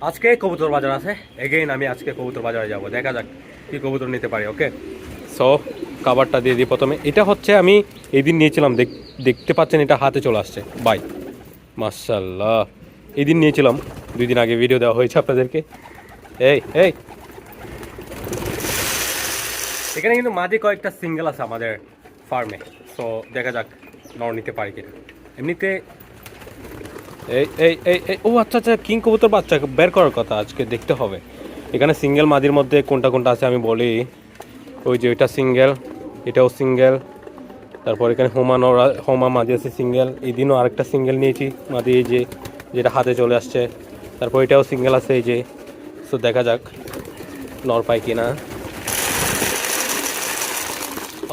আজকে কবুতর বাজার আছে। এগেইন আমি আজকে কবুতর বাজারে যাব। দেখা যাক কি কবুতর নিতে পারি ওকে সো কাবারটা দিয়ে দিই প্রথমে। এটা হচ্ছে আমি এই দিন নিয়েছিলাম। দেখ- দেখতে পাচ্ছেন এটা হাতে চলে আসছে। বাই মার্শাল্লাহ এই দিন নিয়েছিলাম। দুই দিন আগে ভিডিও দেওয়া হয়েছে আপনাদেরকে। এই এই। এখানে কিন্তু মাঝে কয়েকটা সিঙ্গেল আছে আমাদের ফার্মে সো দেখা যাক নর নিতে পারি কিনা। এমনিতে এই এই এই ও আচ্ছা আচ্ছা কিং কবুতর বাচ্চা, বের করার কথা, আজকে দেখতে হবে। এখানে সিঙ্গেল মাদির মধ্যে কোনটা কোনটা আছে আমি বলি। ওই যে ওইটা সিঙ্গেল এটাও সিঙ্গেল তারপর এখানে হোমা নর হোমা মাদি আছে সিঙ্গেল এই দিনও আরেকটা সিঙ্গেল নিয়েছি, মাদি এই যে, যেটা হাতে চলে আসছে। তারপর এটাও সিঙ্গেল আছে এই যে। সো দেখা যাক, নর পাই কিনা।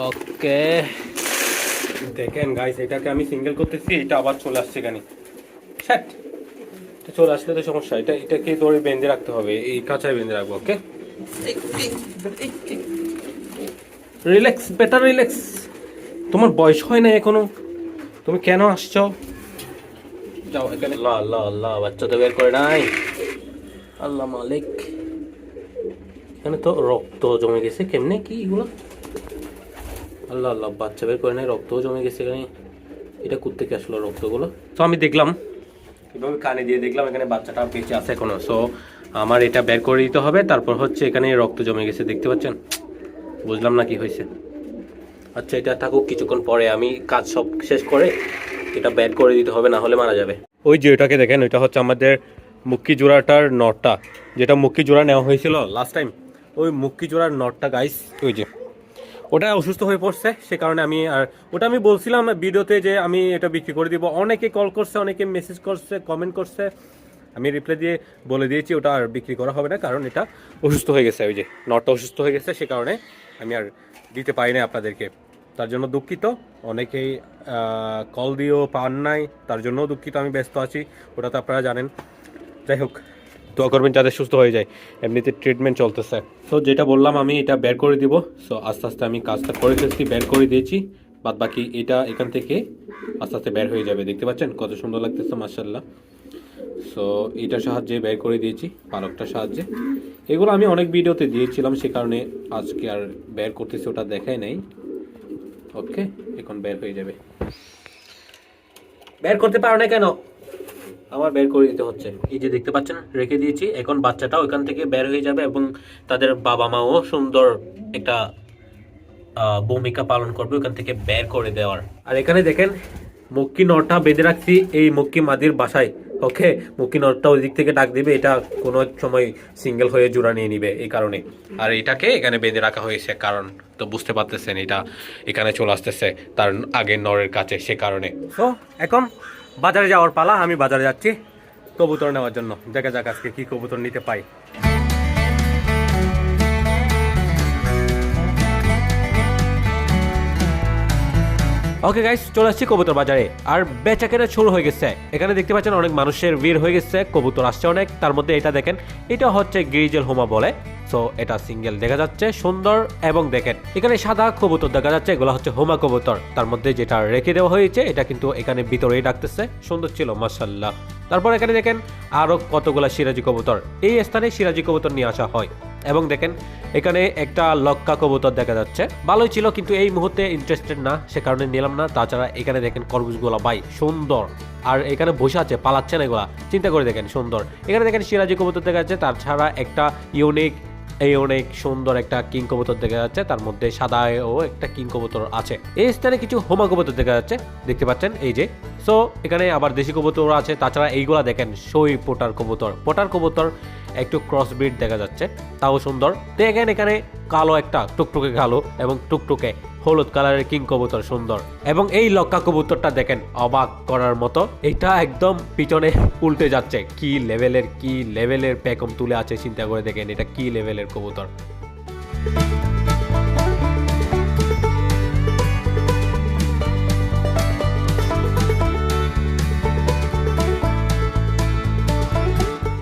ওকে দেখেন গাইস এটাকে আমি সিঙ্গেল করতেছি, এটা আবার চলে আসছে এখানে। এটা চলে আসলে তো সমস্যা। এটা এটাকে ধরে বেঁধে রাখতে হবে। এই কাঁচায় বেঁধে রাখব ওকে রিল্যাক্স বেটার রিল্যাক্স তোমার বয়স হয় না এখনও? তুমি কেন আসছো? যাও এখানে। আল্লাহ আল্লাহ আল্লাহ বাচ্চা তো বের করে নাই। আল্লাহ মালিক। এখানে তো রক্ত জমে গেছে। কেমনে কি এগুলো? আল্লাহ আল্লাহ বাচ্চা বের করে নাই রক্তও জমে গেছে এখানে। এটা কোথেকে আসলো রক্তগুলো? তো আমি দেখলাম। এভাবে কানে দিয়ে দেখলাম, এখানে বাচ্চাটা বেঁচে আছে এখনও। সো আমার এটা বের করে দিতে হবে, তারপর হচ্ছে এখানে রক্ত জমে গেছে, দেখতে পাচ্ছেন? বুঝলাম না কি হয়েছে। আচ্ছা এটা থাকুক, কিছুক্ষণ পরে আমি কাজ সব শেষ করে এটা বের করে দিতে হবে, না হলে মারা যাবে। ওই যে ওটাকে দেখেন, ওইটা হচ্ছে আমাদের মুক্কি জোড়াটার নটটা। যেটা মুক্কি জোড়া নেওয়া হয়েছিল লাস্ট টাইম ওই মুক্কি জোড়ার নটটা গাইস ওই যে। ওটা অসুস্থ হয়ে পড়ছে, সে কারণে আমি আর ওটা আমি বলছিলাম ভিডিওতে যে আমি এটা বিক্রি করে দিব। অনেকে কল করছে, অনেকে মেসেজ করছে কমেন্ট করছে। আমি রিপ্লাই দিয়ে বলে দিয়েছি, ওটা আর বিক্রি করা হবে না, কারণ এটা অসুস্থ হয়ে গেছে। ওই যে নটটা অসুস্থ হয়ে গেছে, সে কারণে আমি আর দিতে পারি না আপনাদেরকে। তার জন্য দুঃখিত। অনেকেই কল দিয়েও পান নাই, তার জন্যও দুঃখিত, আমি ব্যস্ত আছি, ওটা তো আপনারা জানেন। যাই হোক। দোয়া করবেন যাতে সুস্থ হয়ে যায়। এমনিতে ট্রিটমেন্ট চলতেছে। সো যেটা বললাম আমি, এটা বের করে দিব। সো আস্তে আস্তে আমি কাজটা করে ফেলছি, বের করে দিয়েছি। বাদ বাকি এটা এখান থেকে আস্তে আস্তে বের হয়ে যাবে। দেখতে পাচ্ছেন? কত সুন্দর লাগতেছে মার্শাল্লাহ সো এটার সাহায্যে বের করে দিয়েছি, পালকটার সাহায্যে। এগুলো আমি অনেক ভিডিওতে দিয়েছিলাম, সে কারণে আজকে আর বের করতেছি, ওটা দেখাই নাই। ওকে এখন বের হয়ে যাবে। বের করতে পারো না কেন? আমার বের করে দিতে হচ্ছে। এই যে দেখতে পাচ্ছেন, রেখে দিয়েছি। এখন বাচ্চাটা ওইখান থেকে বের হয়ে যাবে এবং তাদের বাবা মাও সুন্দর একটা ভূমিকা পালন করবে ওখান থেকে বের করে দেওয়ার। আর এখানে দেখেন, মক্কি নটটা বেঁধে রাখছি এই মক্কি মাদির বাসায়। ওকে, মক্কি নটটা ওই দিক থেকে ডাক দিবে, এটা কোনো এক সময় সিঙ্গেল হয়ে জোড়া নিয়ে নিবে এই কারণে। আর এটাকে এখানে বেঁধে রাখা হয়েছে কারণ, তো বুঝতে পারতেছেন এটা এখানে চলে আসতেছে তার আগের নরের কাছে সে কারণে। তো এখন বাজারে যাওয়ার পালা, আমি বাজারে যাচ্ছি কবুতর নেওয়ার জন্য। দেখা যাক আজকে কি কবুতর নিতে পাই। ওকে গাইস চলে আসছি কবুতর বাজারে। আর বেচা কেনা শুরু হয়ে গেছে। এখানে দেখতে পাচ্ছেন অনেক মানুষের ভিড় হয়ে গেছে, কবুতর আসছে অনেক। তার মধ্যে এটা দেখেন, এটা হচ্ছে গ্রিজেল হোমা বলে। সো এটা সিঙ্গেল দেখা যাচ্ছে, সুন্দর এবং দেখেন, এখানে সাদা কবুতর দেখা যাচ্ছে, এগুলো হচ্ছে হোমা কবুতর। তার মধ্যে যেটা রেখে দেওয়া হয়েছে, এটা কিন্তু এখানে ভিতরেই ডাকতেছে, সুন্দর ছিল মাসাল্লাহ তারপর এখানে দেখেন আরও কতগুলা সিরাজি কবুতর। এই স্থানে সিরাজি কবুতর নিয়ে আসা হয়। এবং দেখেন, এখানে একটা লক্কা কবুতর দেখা যাচ্ছে। ভালোই ছিল, কিন্তু এই মুহূর্তে ইন্টারেস্টেড না, সে কারণে নিলাম না। তাছাড়া এখানে দেখেন কর্মুজগুলা বাই সুন্দর। আর এখানে বসে আছে, পালাচ্ছে না এগুলা। চিন্তা করে দেখেন, সুন্দর। এখানে দেখেন সিরাজি কবুতর দেখা যাচ্ছে তাছাড়া একটা ইউনিক এই অনেক সুন্দর একটা কিং কবুতর দেখা যাচ্ছে। তার মধ্যে সাদা ও একটা কিং কবুতর আছে। এই স্থানে কিছু হোমা কবুতর দেখা যাচ্ছে। দেখতে পাচ্ছেন, এই যে সো এখানে আবার দেশি কবুতর আছে, তাছাড়া এইগুলা দেখেন, সই পোটার কবুতর। পোটার কবুতর একটু ক্রস ব্রিড দেখা যাচ্ছে, তাও সুন্দর। দেখেন এখানে কালো একটা, টুকটুকে কালো এবং টুকটুকে হলুদ কালারের কিং কবুতর সুন্দর। এবং এই লক্কা কবুতরটা দেখেন, অবাক করার মতো। এটা একদম পিছনে উল্টে যাচ্ছে, কি লেভেলের কি লেভেলের প্যাকম তুলে আছে, চিন্তা করে দেখেন, এটা কি লেভেলের কবুতর।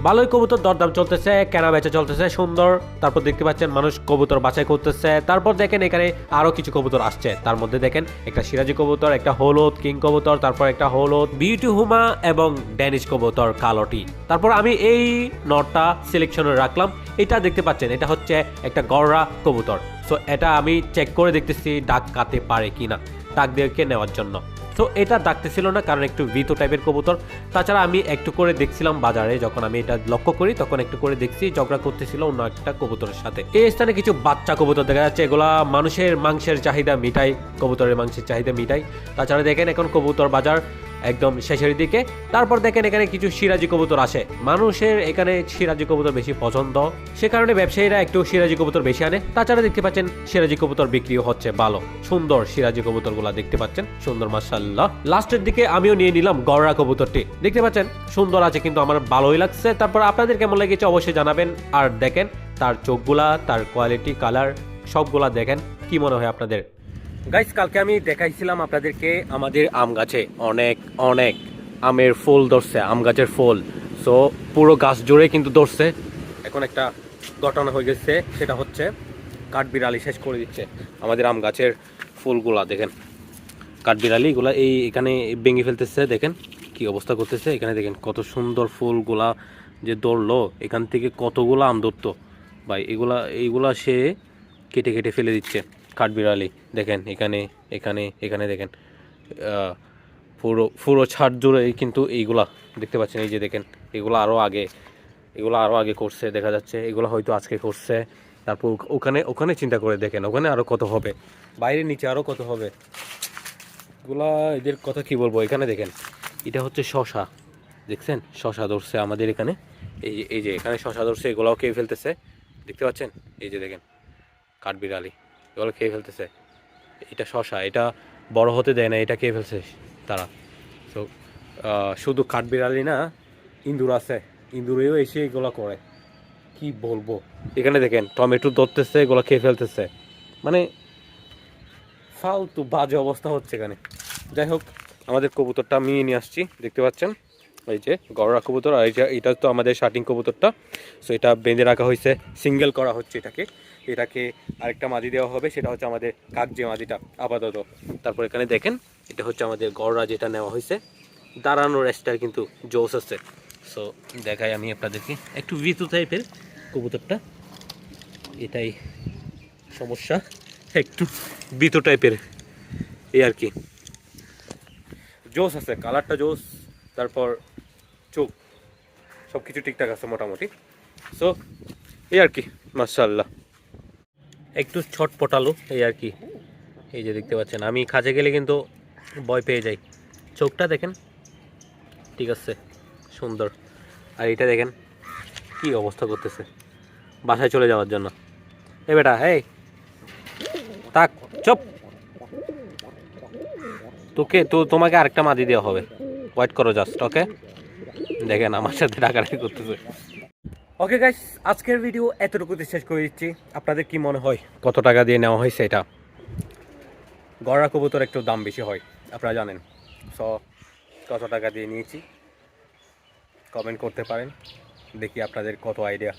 ভালোই কবুতর দরদাম চলতেছে, কেনা বেচা চলতেছে, সুন্দর। তারপর দেখতে পাচ্ছেন মানুষ কবুতর বাছাই করতেছে। তারপর দেখেন এখানে আরও কিছু কবুতর আসছে। তার মধ্যে দেখেন একটা সিরাজি কবুতর, একটা হলুদ কিং কবুতর, তারপর একটা হলুদ বিউটি হুমা এবং ড্যানিশ কবুতর কালোটি। তারপর আমি এই নটটা সিলেকশনে রাখলাম। এটা দেখতে পাচ্ছেন, এটা হচ্ছে একটা গড়রা কবুতর। সো এটা আমি চেক করে দেখতেছি ডাক কাতে পারে কিনা ডাক দিয়ে নেওয়ার জন্য। তো এটা ডাকতে ছিল না, কারণ একটু ভীত টাইপের কবুতর। তাছাড়া আমি একটু করে দেখছিলাম বাজারে, যখন আমি এটা লক্ষ্য করি, তখন একটু করে দেখছি ঝগড়া করতেছিল অন্য একটা কবুতরের সাথে। এই স্থানে কিছু বাচ্চা কবুতর দেখা যাচ্ছে, এগুলা মানুষের মাংসের চাহিদা মিটাই কবুতরের মাংসের চাহিদা মিটাই তাছাড়া দেখেন এখন কবুতর বাজার একদম শেষের দিকে। তারপর দেখেন এখানে কিছু সিরাজি কবুতর আসে। মানুষের এখানে সিরাজি কবুতর বেশি পছন্দ। সে কারণে ব্যবসায়ীরা একটু সিরাজি কবুতর বেশি আনে। তাছাড়া দেখতে পাচ্ছেন সিরাজি কবুতর বিক্রিও হচ্ছে ভালো। সুন্দর সিরাজি কবুতরগুলা দেখতে পাচ্ছেন। সুন্দর মাসাল্লাহ লাস্টের দিকে আমিও নিয়ে নিলাম গড়রা কবুতরটি। দেখতে পাচ্ছেন, সুন্দর আছে কিন্তু আমার ভালোই লাগছে। তারপর আপনাদের কেমন লেগেছে অবশ্যই জানাবেন। আর দেখেন, তার চোখগুলা, তার কোয়ালিটি কালার সবগুলা দেখেন, কি মনে হয় আপনাদের? গাইস কালকে আমি দেখাইছিলাম আপনাদেরকে আমাদের আম গাছে। অনেক অনেক আমের ফুল ধরছে, আম গাছের ফুল। সো পুরো গাছ জুড়ে কিন্তু ধরছে। এখন একটা ঘটনা হয়ে গেছে, সেটা হচ্ছে কাঠবিড়ালি শেষ করে দিচ্ছে আমাদের আম গাছের ফুলগুলা, দেখেন। কাঠবিড়ালি এগুলা এই এখানে ভেঙে ফেলতেছে, দেখেন কি অবস্থা করতেছে। এখানে দেখেন কত সুন্দর ফুলগুলা যে ধরলো, এখান থেকে কতগুলো আম ধরতো। ভাই, এগুলা এইগুলা সে কেটে কেটে ফেলে দিচ্ছে। কাঠবিড়ালি, দেখেন, এখানে এখানে এখানে দেখেন পুরো পুরো ছাদ জুড়ে কিন্তু এইগুলা দেখতে পাচ্ছেন, এই যে দেখেন, এগুলো আরও আগে, এগুলো আরও আগে করছে, দেখা যাচ্ছে, এগুলো হয়তো আজকে করছে। তারপর ওখানে ওখানে চিন্তা করে দেখেন, ওখানে আরও কত হবে বাইরে নিচে আরও কত হবে। এগুলা এদের কথা কি বলব, এখানে দেখেন, এটা হচ্ছে শশা, দেখছেন? শশা ধরছে আমাদের এখানে, এই যে এই যে এখানে শশা ধরছে, এগুলাও খেয়ে ফেলতেছে, দেখতে পাচ্ছেন? এই যে দেখেন, কাঠবিড়ালি। এগুলো খেয়ে ফেলতেছে। এটা শশা, এটা বড় হতে দেয় না, এটা খেয়ে ফেলছে তারা। তো শুধু কাঠবিড়ালি না, ইঁদুর আছে। ইঁদুরেও এসে এগুলো করে। কি বলব? এখানে দেখেন, টমেটো ধরতেছে, এগুলো খেয়ে ফেলতেছে। মানে ফালতু বাজে অবস্থা হচ্ছে এখানে। যাই হোক, আমাদের কবুতরটা আমি নিয়ে আসছি, দেখতে পাচ্ছেন? এই যে গড়রা কবুতর, আর এটা তো আমাদের শার্টিং কবুতরটা। সো এটা বেঁধে রাখা হয়েছে, সিঙ্গেল করা হচ্ছে এটাকে। এটাকে আরেকটা মাদি দেওয়া হবে, সেটা হচ্ছে আমাদের কাকজে মাদিটা, আপাতত। তারপর এখানে দেখেন, এটা হচ্ছে আমাদের গড়রা যেটা নেওয়া হয়েছে। দাঁড়ানোর স্টার কিন্তু জোস আছে। সো দেখাই আমি আপনাদেরকে। একটু ভিতু টাইপের কবুতরটা। এটাই সমস্যা। একটু বিতো টাইপের এই আর কি। জোস আছে, কালারটা জোস, তারপর চোখ। সব কিছু ঠিকঠাক আছে মোটামুটি। সো এই আর কি মার্শাল্লাহ একটু ছটপটালো, এই আর কি। এই যে দেখতে পাচ্ছেন, আমি কাজে গেলে কিন্তু ভয় পেয়ে যাই। চোখটা দেখেন, ঠিক আছে, সুন্দর। আর এটা দেখেন, কি অবস্থা করতেছে, বাসায় চলে যাওয়ার জন্য। এ বেটা, এই তাক চুপ। তোকে, তো, তোমাকে আরেকটা মাদি দেওয়া হবে। ওয়েট করো জাস্ট ওকে দেখেন, আমার সাথে ডাকাডাকি করতেছে। ওকে গাইস আজকের ভিডিও এতটুকুতে শেষ করে দিচ্ছি। আপনাদের কি মনে হয় কত টাকা দিয়ে নেওয়া হয়েছে এটা? গড়া কবুতর একটু দাম বেশি হয়, আপনারা জানেন। সো কত টাকা দিয়ে নিয়েছি? কমেন্ট করতে পারেন। দেখি আপনাদের কত আইডিয়া